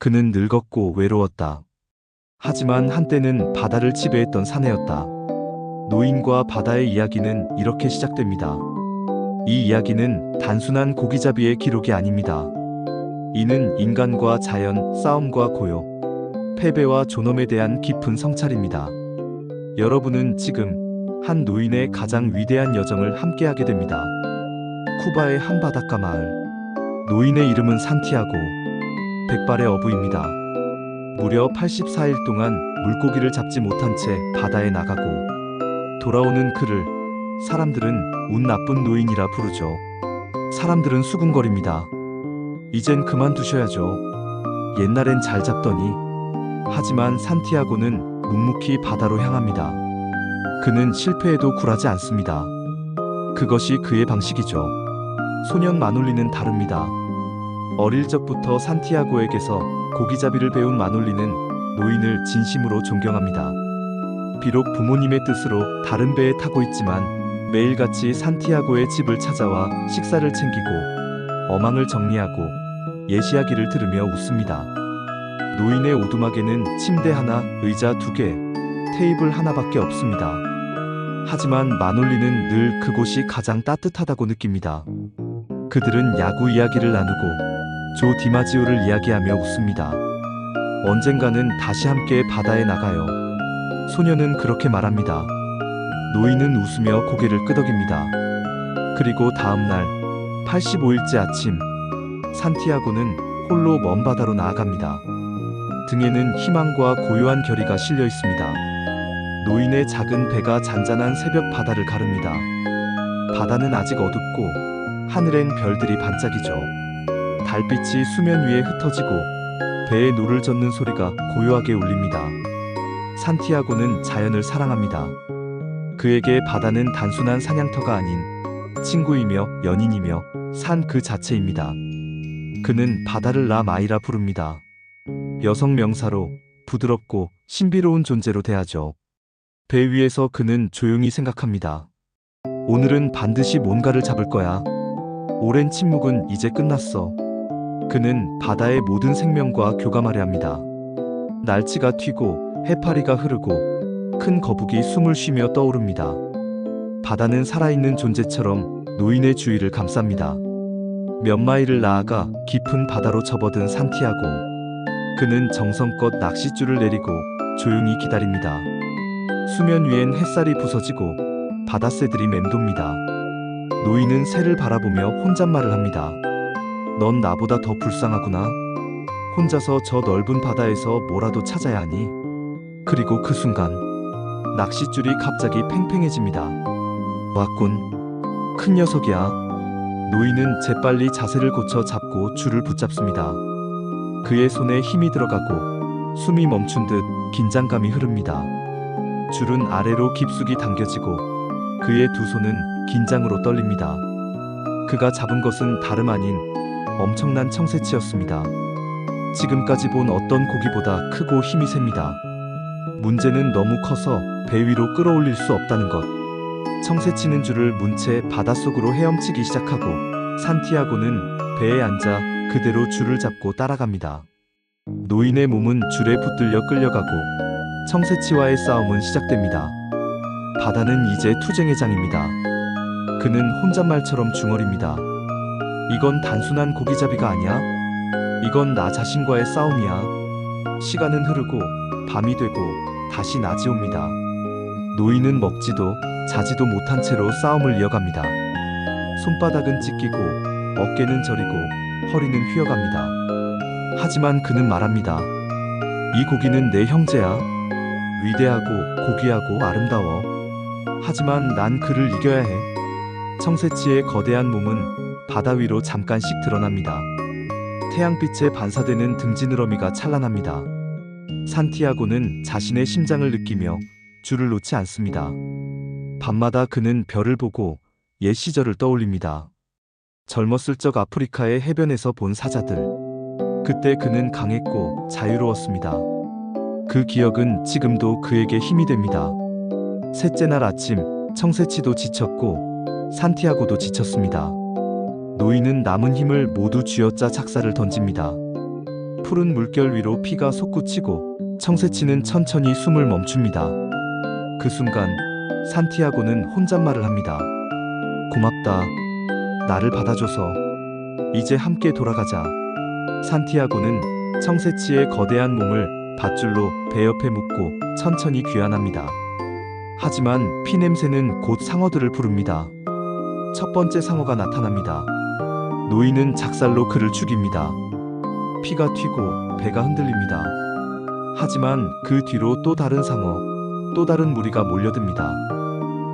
그는 늙었고 외로웠다. 하지만 한때는 바다를 지배했던 사내였다. 노인과 바다의 이야기는 이렇게 시작됩니다. 이 이야기는 단순한 고기잡이의 기록이 아닙니다. 이는 인간과 자연, 싸움과 고요, 패배와 존엄에 대한 깊은 성찰입니다. 여러분은 지금 한 노인의 가장 위대한 여정을 함께하게 됩니다. 쿠바의 한 바닷가 마을. 노인의 이름은 산티아고. 백발의 어부입니다. 무려 84일 동안 물고기를 잡지 못한 채 바다에 나가고 돌아오는 그를 사람들은 운 나쁜 노인이라 부르죠. 사람들은 수군거립니다. 이젠 그만두셔야죠. 옛날엔 잘 잡더니. 하지만 산티아고는 묵묵히 바다로 향합니다. 그는 실패해도 굴하지 않습니다. 그것이 그의 방식이죠. 소년 마놀리는 다릅니다. 어릴 적부터 산티아고에게서 고기잡이를 배운 마놀리는 노인을 진심으로 존경합니다. 비록 부모님의 뜻으로 다른 배에 타고 있지만 매일같이 산티아고의 집을 찾아와 식사를 챙기고 어망을 정리하고 예시하기를 들으며 웃습니다. 노인의 오두막에는 침대 하나, 의자 두 개, 테이블 하나밖에 없습니다. 하지만 마놀리는 늘 그곳이 가장 따뜻하다고 느낍니다. 그들은 야구 이야기를 나누고 조 디마지오를 이야기하며 웃습니다. 언젠가는 다시 함께 바다에 나가요. 소녀는 그렇게 말합니다. 노인은 웃으며 고개를 끄덕입니다. 그리고 다음 날 85일째 아침 산티아고는 홀로 먼 바다로 나아갑니다. 등에는 희망과 고요한 결의가 실려 있습니다. 노인의 작은 배가 잔잔한 새벽 바다를 가릅니다. 바다는 아직 어둡고 하늘엔 별들이 반짝이죠. 달빛이 수면 위에 흩어지고 배에 노를 젓는 소리가 고요하게 울립니다. 산티아고는 자연을 사랑합니다. 그에게 바다는 단순한 사냥터가 아닌 친구이며 연인이며 산 그 자체입니다. 그는 바다를 라 마이라 부릅니다. 여성 명사로 부드럽고 신비로운 존재로 대하죠. 배 위에서 그는 조용히 생각합니다. 오늘은 반드시 뭔가를 잡을 거야. 오랜 침묵은 이제 끝났어. 그는 바다의 모든 생명과 교감하려 합니다. 날치가 튀고 해파리가 흐르고 큰 거북이 숨을 쉬며 떠오릅니다. 바다는 살아있는 존재처럼 노인의 주위를 감쌉니다. 몇 마일을 나아가 깊은 바다로 접어든 산티아고. 그는 정성껏 낚싯줄을 내리고 조용히 기다립니다. 수면 위엔 햇살이 부서지고 바닷새들이 맴돕니다. 노인은 새를 바라보며 혼잣말을 합니다. 넌 나보다 더 불쌍하구나. 혼자서 저 넓은 바다에서 뭐라도 찾아야 하니. 그리고 그 순간 낚싯줄이 갑자기 팽팽해집니다. 왔군. 큰 녀석이야. 노인은 재빨리 자세를 고쳐 잡고 줄을 붙잡습니다. 그의 손에 힘이 들어가고 숨이 멈춘 듯 긴장감이 흐릅니다. 줄은 아래로 깊숙이 당겨지고 그의 두 손은 긴장으로 떨립니다. 그가 잡은 것은 다름 아닌 엄청난 청새치였습니다. 지금까지 본 어떤 고기보다 크고 힘이 셉니다. 문제는 너무 커서 배 위로 끌어올릴 수 없다는 것. 청새치는 줄을 문 채 바닷속으로 헤엄치기 시작하고 산티아고는 배에 앉아 그대로 줄을 잡고 따라갑니다. 노인의 몸은 줄에 붙들려 끌려가고 청새치와의 싸움은 시작됩니다. 바다는 이제 투쟁의 장입니다. 그는 혼잣말처럼 중얼입니다. 이건 단순한 고기잡이가 아니야. 이건 나 자신과의 싸움이야. 시간은 흐르고 밤이 되고 다시 낮이 옵니다. 노인은 먹지도 자지도 못한 채로 싸움을 이어갑니다. 손바닥은 찢기고 어깨는 저리고 허리는 휘어갑니다. 하지만 그는 말합니다. 이 고기는 내 형제야. 위대하고 고귀하고 아름다워. 하지만 난 그를 이겨야 해. 청새치의 거대한 몸은 바다 위로 잠깐씩 드러납니다. 태양빛에 반사되는 등지느러미가 찬란합니다. 산티아고는 자신의 심장을 느끼며 줄을 놓지 않습니다. 밤마다 그는 별을 보고 옛 시절을 떠올립니다. 젊었을 적 아프리카의 해변에서 본 사자들. 그때 그는 강했고 자유로웠습니다. 그 기억은 지금도 그에게 힘이 됩니다. 셋째 날 아침, 청새치도 지쳤고, 산티아고도 지쳤습니다. 노인은 남은 힘을 모두 쥐어짜 착사를 던집니다. 푸른 물결 위로 피가 솟구치고 청새치는 천천히 숨을 멈춥니다. 그 순간 산티아고는 혼잣말을 합니다. 고맙다. 나를 받아줘서. 이제 함께 돌아가자. 산티아고는 청새치의 거대한 몸을 밧줄로 배 옆에 묶고 천천히 귀환합니다. 하지만 피 냄새는 곧 상어들을 부릅니다. 첫 번째 상어가 나타납니다. 노인은 작살로 그를 죽입니다. 피가 튀고 배가 흔들립니다. 하지만 그 뒤로 또 다른 상어, 또 다른 무리가 몰려듭니다.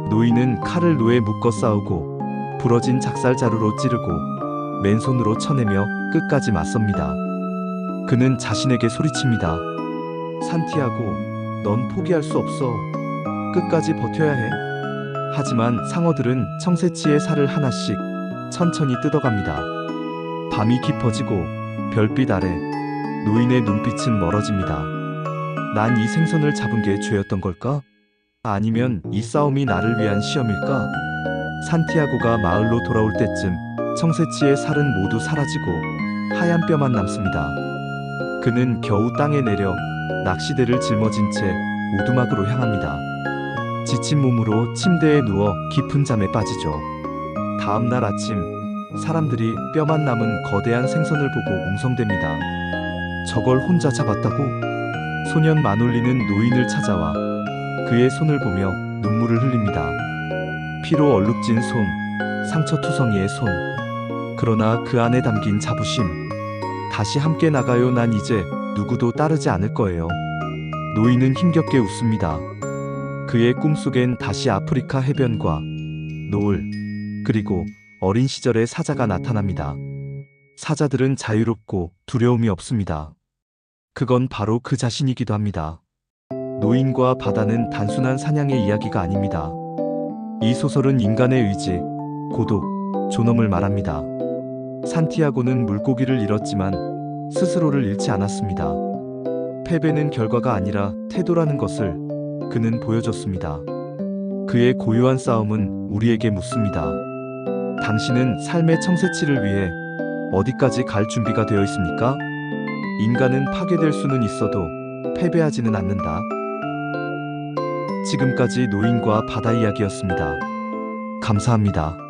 노인은 칼을 노에 묶어 싸우고 부러진 작살 자루로 찌르고 맨손으로 쳐내며 끝까지 맞섭니다. 그는 자신에게 소리칩니다. 산티아고, 넌 포기할 수 없어. 끝까지 버텨야 해. 하지만 상어들은 청새치의 살을 하나씩 천천히 뜯어갑니다. 밤이 깊어지고 별빛 아래 노인의 눈빛은 멀어집니다. 난 이 생선을 잡은 게 죄였던 걸까? 아니면 이 싸움이 나를 위한 시험일까? 산티아고가 마을로 돌아올 때쯤 청새치의 살은 모두 사라지고 하얀 뼈만 남습니다. 그는 겨우 땅에 내려 낚시대를 짊어진 채 오두막으로 향합니다. 지친 몸으로 침대에 누워 깊은 잠에 빠지죠. 다음 날 아침 사람들이 뼈만 남은 거대한 생선을 보고 웅성댑니다. 저걸 혼자 잡았다고? 소년 마놀리는 노인을 찾아와 그의 손을 보며 눈물을 흘립니다. 피로 얼룩진 손, 상처투성이의 손. 그러나 그 안에 담긴 자부심. 다시 함께 나가요. 난 이제 누구도 따르지 않을 거예요. 노인은 힘겹게 웃습니다. 그의 꿈속엔 다시 아프리카 해변과 노을, 그리고 어린 시절의 사자가 나타납니다. 사자들은 자유롭고 두려움이 없습니다. 그건 바로 그 자신이기도 합니다. 노인과 바다는 단순한 사냥의 이야기가 아닙니다. 이 소설은 인간의 의지, 고독, 존엄을 말합니다. 산티아고는 물고기를 잃었지만 스스로를 잃지 않았습니다. 패배는 결과가 아니라 태도라는 것을 그는 보여줬습니다. 그의 고요한 싸움은 우리에게 묻습니다. 당신은 삶의 청새치를 위해 어디까지 갈 준비가 되어 있습니까? 인간은 파괴될 수는 있어도 패배하지는 않는다. 지금까지 노인과 바다 이야기였습니다. 감사합니다.